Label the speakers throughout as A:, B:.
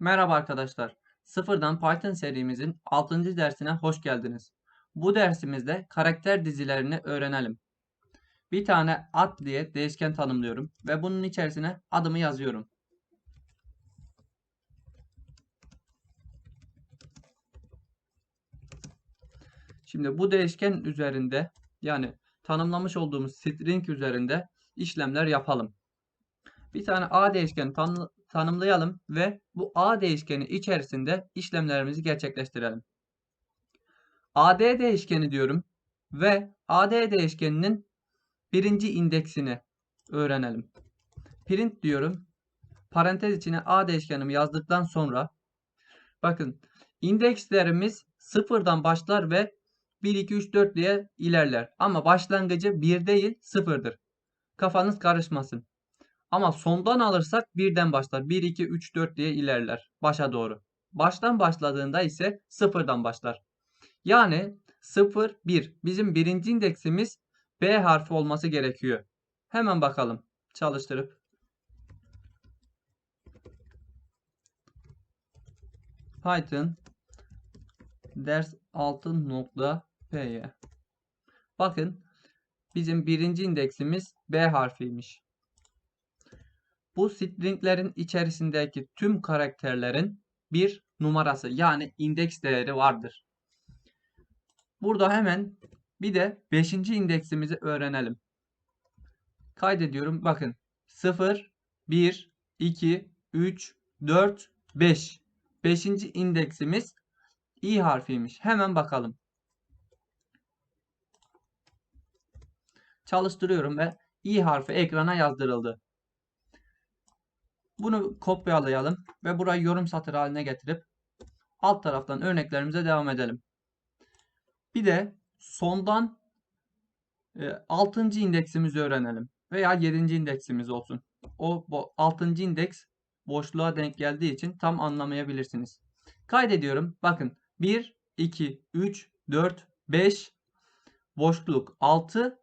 A: Merhaba arkadaşlar. Sıfırdan Python serimizin 6. dersine hoş geldiniz. Bu dersimizde karakter dizilerini öğrenelim. Bir tane ad diye değişken tanımlıyorum ve bunun içerisine adımı yazıyorum. Şimdi bu değişken üzerinde yani tanımlamış olduğumuz string üzerinde işlemler yapalım. Bir tane a değişkeni tanı tanımlayalım ve bu a değişkeni içerisinde işlemlerimizi gerçekleştirelim. ad değişkeni diyorum ve ad değişkeninin birinci indeksini öğrenelim. Print diyorum. Parantez içine a değişkenimi yazdıktan sonra bakın indekslerimiz sıfırdan başlar ve 1, 2, 3, 4 diye ilerler. Ama başlangıcı 1 değil 0'dır. Kafanız karışmasın. Ama sondan alırsak birden başlar. 1, 2, 3, 4 diye ilerler. Başa doğru. Baştan başladığında ise sıfırdan başlar. Yani 0, 1. Bizim birinci indeksimiz B harfi olması gerekiyor. Hemen bakalım. Çalıştırıp. Python ders 6.py Bakın bizim birinci indeksimiz B harfiymiş. Bu stringlerin içerisindeki tüm karakterlerin bir numarası yani indeks değeri vardır. Burada hemen bir de 5. indeksimizi öğrenelim. Kaydediyorum. Bakın 0, 1, 2, 3, 4, 5. 5. indeksimiz i harfiymiş. Hemen bakalım. Çalıştırıyorum ve i harfi ekrana yazdırıldı. Bunu kopyalayalım ve burayı yorum satır haline getirip alt taraftan örneklerimize devam edelim. Bir de sondan e, 6. indeksimizi öğrenelim. Veya 7. indeksimiz olsun. O 6. indeks boşluğa denk geldiği için tam anlamayabilirsiniz. Kaydediyorum. Bakın 1, 2, 3, 4, 5 boşluk 6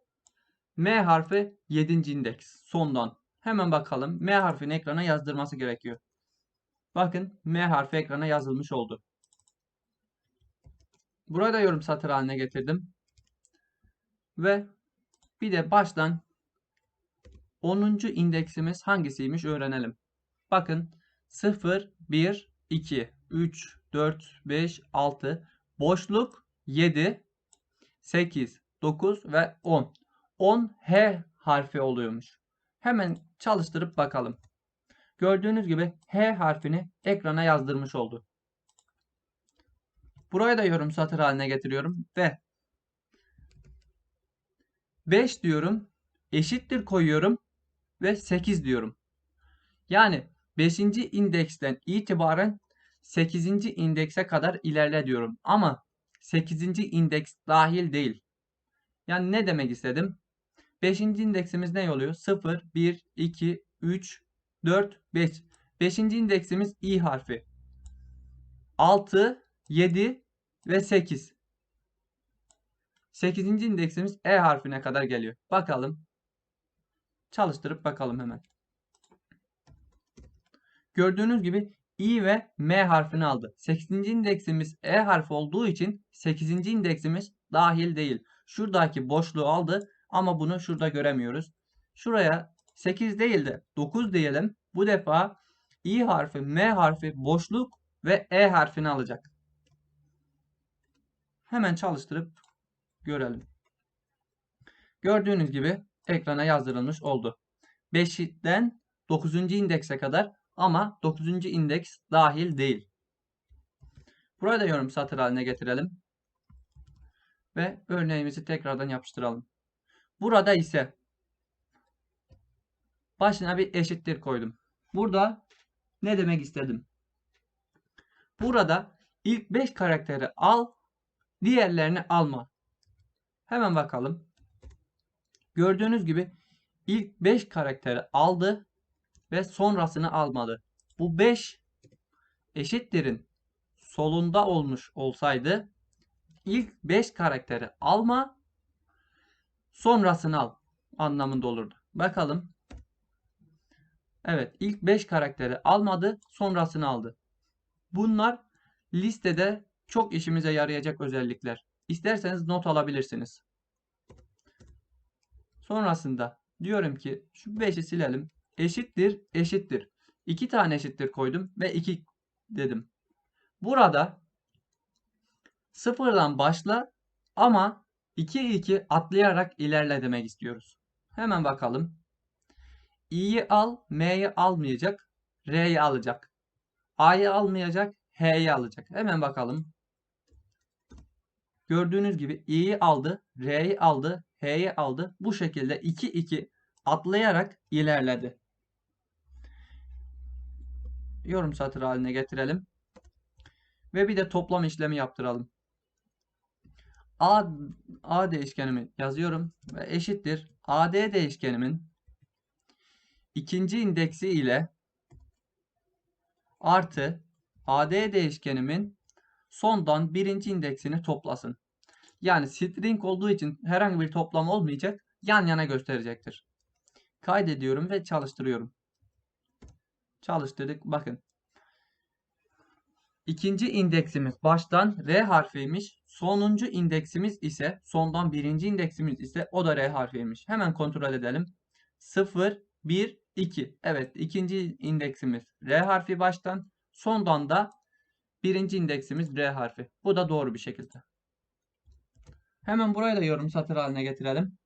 A: M harfi 7. indeks sondan. Hemen bakalım. M harfini ekrana yazdırması gerekiyor. Bakın M harfi ekrana yazılmış oldu. Burada yorum satır haline getirdim. Ve bir de baştan 10. indeksimiz hangisiymiş öğrenelim. Bakın 0, 1, 2, 3, 4, 5, 6 boşluk 7, 8, 9 ve 10. 10 H harfi oluyormuş. Hemen çalıştırıp bakalım. Gördüğünüz gibi H harfini ekrana yazdırmış oldu. Buraya da yorum satır haline getiriyorum ve 5 diyorum eşittir koyuyorum ve 8 diyorum. Yani 5. indeksten itibaren 8. indekse kadar ilerle diyorum. Ama 8. indeks dahil değil. Yani ne demek istedim? 5. indeksimiz ne oluyor? 0, 1, 2, 3, 4, 5. 5. indeksimiz i harfi. 6, 7 ve 8. 8. indeksimiz e harfine kadar geliyor. Bakalım. Çalıştırıp bakalım hemen. Gördüğünüz gibi i ve m harfini aldı. 8. indeksimiz e harfi olduğu için 8. indeksimiz dahil değil. Şuradaki boşluğu aldı ama bunu şurada göremiyoruz. Şuraya 8 değil de 9 diyelim. Bu defa i harfi, m harfi, boşluk ve e harfini alacak. Hemen çalıştırıp görelim. Gördüğünüz gibi ekrana yazdırılmış oldu. 5'den 9. indekse kadar ama 9. indeks dahil değil. Burayı da yorum satır haline getirelim. Ve örneğimizi tekrardan yapıştıralım. Burada ise başına bir eşittir koydum. Burada ne demek istedim? Burada ilk 5 karakteri al, diğerlerini alma. Hemen bakalım. Gördüğünüz gibi ilk 5 karakteri aldı ve sonrasını almadı. Bu 5 eşittirin solunda olmuş olsaydı ilk 5 karakteri alma sonrasını al anlamında olurdu. Bakalım. Evet ilk 5 karakteri almadı sonrasını aldı. Bunlar listede çok işimize yarayacak özellikler. İsterseniz not alabilirsiniz. Sonrasında diyorum ki şu 5'i silelim. Eşittir, eşittir. 2 tane eşittir koydum ve 2 dedim. Burada sıfırdan başla ama 2 2 atlayarak ilerle demek istiyoruz. Hemen bakalım. i'yi al, m'yi almayacak, r'yi alacak. a'yı almayacak, h'yi alacak. Hemen bakalım. Gördüğünüz gibi i'yi aldı, r'yi aldı, h'yi aldı. Bu şekilde 2 2 atlayarak ilerledi. Yorum satırı haline getirelim. Ve bir de toplam işlemi yaptıralım. A, A değişkenimi yazıyorum ve eşittir. AD değişkenimin ikinci indeksi ile artı AD değişkenimin sondan birinci indeksini toplasın. Yani string olduğu için herhangi bir toplam olmayacak. Yan yana gösterecektir. Kaydediyorum ve çalıştırıyorum. Çalıştırdık. Bakın. İkinci indeksimiz baştan R harfiymiş. Sonuncu indeksimiz ise sondan birinci indeksimiz ise o da R harfiymiş. Hemen kontrol edelim. 0, 1, 2. Evet ikinci indeksimiz R harfi baştan. Sondan da birinci indeksimiz R harfi. Bu da doğru bir şekilde. Hemen burayı da yorum satır haline getirelim.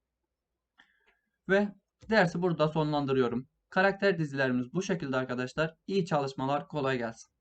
A: Ve dersi burada sonlandırıyorum. Karakter dizilerimiz bu şekilde arkadaşlar. İyi çalışmalar, kolay gelsin.